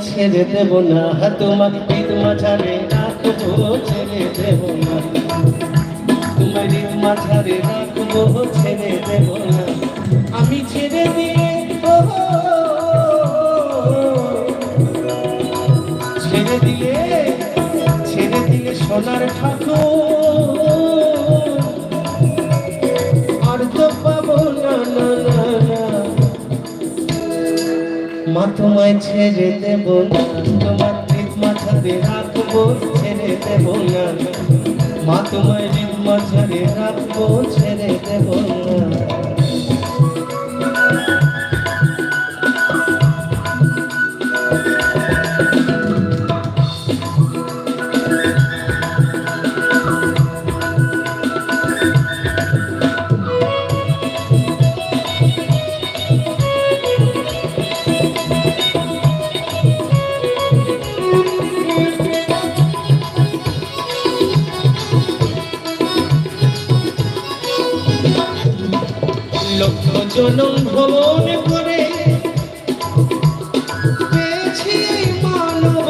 ছেড়ে দেব না তোমার মাঝারে ছেড়ে দেব না। তোমার মাঝারে ছেড়ে দেব না। আমি ছেড়ে দিয়ে মা তোমায় ছেড়ে দেব না। তোমার মাঝারে রাখব, ছেড়ে দেব না। মা তোমায় মাঝারে রাখব, ছেড়ে দেব না। জনম ভ্রমণ করে। পেয়েছি মানব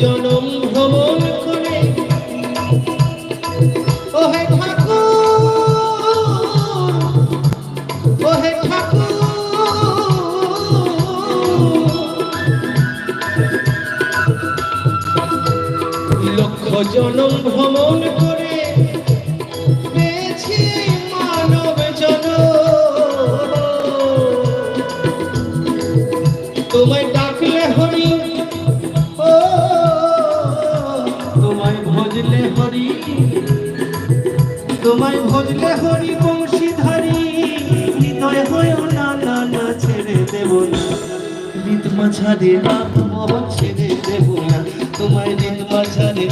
জনম জনম ভ্রমণ করে পেয়েছি মানব জন। তোমায় ডাকলে হরি, ও, তোমায় ভজলে হরি, তোমায় ভজলে হরি বংশীধারী। হৃদয় হয় না না না ছেড়ে দেব না। রিত মাঝারে রাখব ছেড়ে দেব না। তোমায় রিত মাঝারে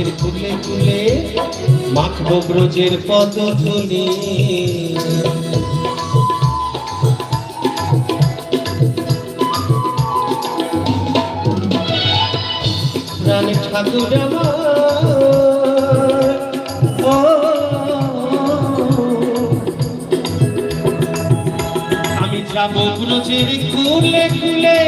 ব্রজের কুলে কুলে মাখবো ব্রজের পদ ধুলি ঠাকুর আমি যাব ব্রজের কুলে কুলে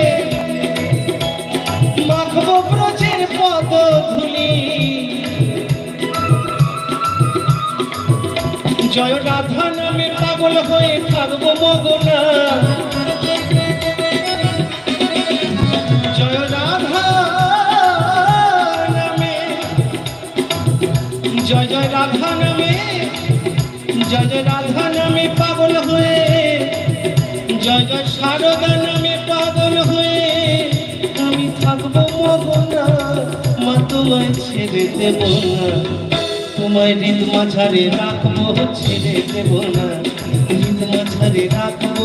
থাকব মগনা। জয় রাধা নামে। জয় জয় রাধা নামে। পাগল হয়ে। জয় জয় সারদা পাগল হয়ে। আমি থাকব মগনা, মা তোমায় ছেড়ে দেব না। তোমায় হৃদ মাঝারে রাখব, ছেড়ে দেব না। মাঝারে রাখব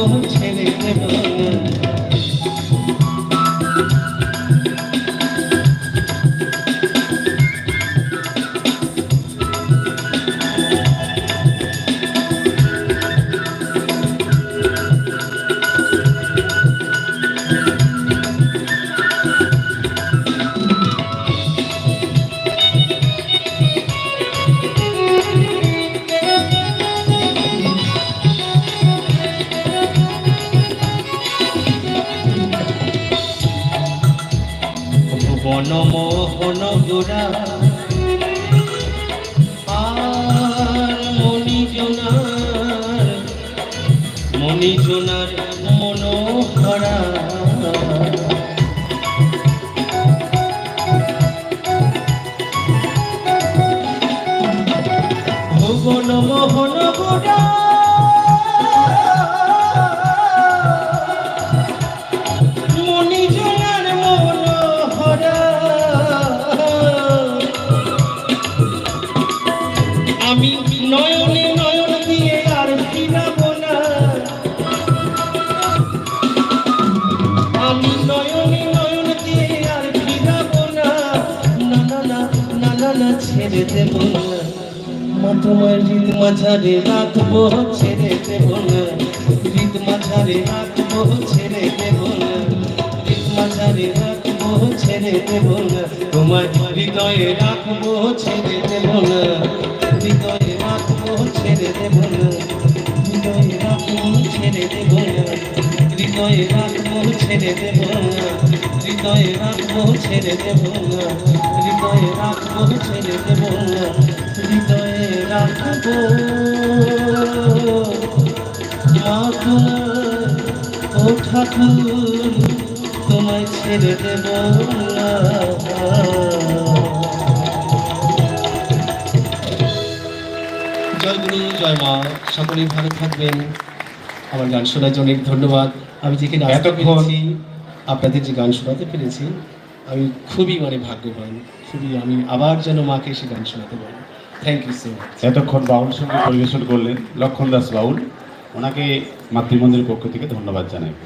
ভুবন মোহন গোরা আর মণিজনার মণিজনার মনোহরা। ভুবন মোহন গোরা ছেড়ে দেব না। মা তোমার হৃদ মাঝারে রাখব, ছেড়ে দেব না। হৃদ মাঝারে রাখব, ছেড়ে দেব না। হৃদ মাঝারে রাখব, ছেড়ে দেব না। তোমার হৃদয়ে রাখব, ছেড়ে দেব না। হৃদয়ে রাখব, ছেড়ে দেব না। হৃদয়ে রাখব, ছেড়ে দেব না। হৃদয়ে রাখব, ছেড়ে দেব না। হৃদয়ে রাখব ছেড়ে দেব না। হৃদয়ে রাখব ছেড়ে দেব না। হৃদয়ে রাখব। মা তোমার ও ঠাকুর তোমায় ছেড়ে দেব না। জয় গুরু জয় মা। সকলেই ভালো থাকবেন। আমার গান শোনার জন্য অনেক ধন্যবাদ। আমি যেখানে এতক্ষণ- আপনাদের যে গান শোনাতে পেরেছি, আমি খুবই মানে ভাগ্যবান, খুবই আমি আবার যেন মাকে সে গান শোনাতে পারি। থ্যাংক ইউ সো মাচ এতক্ষণ বাউল সঙ্গে পরিবেশন করলেন লক্ষণ দাস বাউল। ওনাকে মাতৃমন্দিরের পক্ষ থেকে ধন্যবাদ জানাই।